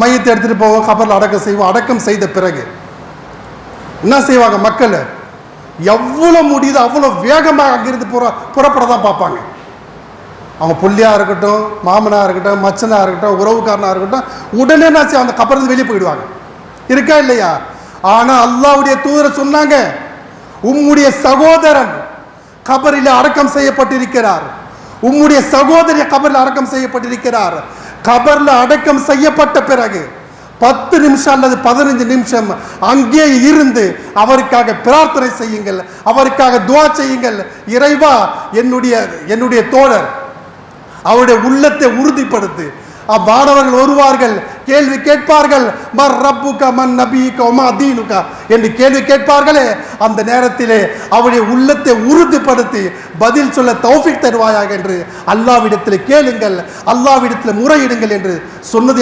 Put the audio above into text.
மையத்தை எடுத்துகிட்டு போவோம் கபரில் அடக்கம் செய்வோம். அடக்கம் செய்த பிறகு என்ன செய்வாங்க மக்கள்? எவ்வளோ முடியுதோ அவ்வளோ வேகமாக அங்கிருந்து புற புறப்பட தான் பார்ப்பாங்க. அவங்க புள்ளியாக இருக்கட்டும் மாமனாக இருக்கட்டும் மச்சனாக இருக்கட்டும் உறவுக்காரனாக இருக்கட்டும் உடனே என்ன செய்ய அந்த கப்பலிருந்து வெளியே போயிடுவாங்க. இருக்கா இல்லையா? ஆனால் அல்லாவுடைய தூதரை சொன்னாங்க உம்முடைய சகோதரன் கபரில் அடக்கம் செய்யப்பட்டிருக்கிறார். உம்முடைய சகோதரி கபரில் அடக்கம் செய்யப்பட்டிருக்கிறார். கபரில் அடக்கம் செய்யப்பட்ட பிறகு பத்து நிமிஷம் அல்லது பதினஞ்சு நிமிஷம் அங்கே இருந்து அவருக்காக பிரார்த்தனை செய்யுங்கள் அவருக்காக துவா செய்யுங்கள். இறைவா என்னுடைய என்னுடைய தோழர் அவருடைய உள்ளத்தை உறுதிப்படுத்து அவ்வாடவர்கள் வருவார்கள் கேள்வி கேட்பார்கள். மர் ரப்புக மன் நபியுக்க ஒமா தீனுக்கா என்று கேள்வி கேட்பார்களே அந்த நேரத்திலே அவருடைய உள்ளத்தை உறுதிப்படுத்தி பதில் சொல்ல தௌஃபிக் தருவாயாக என்று அல்லாவிடத்தில் கேளுங்கள் அல்லாவிடத்தில் முறையிடுங்கள் என்று சொன்னது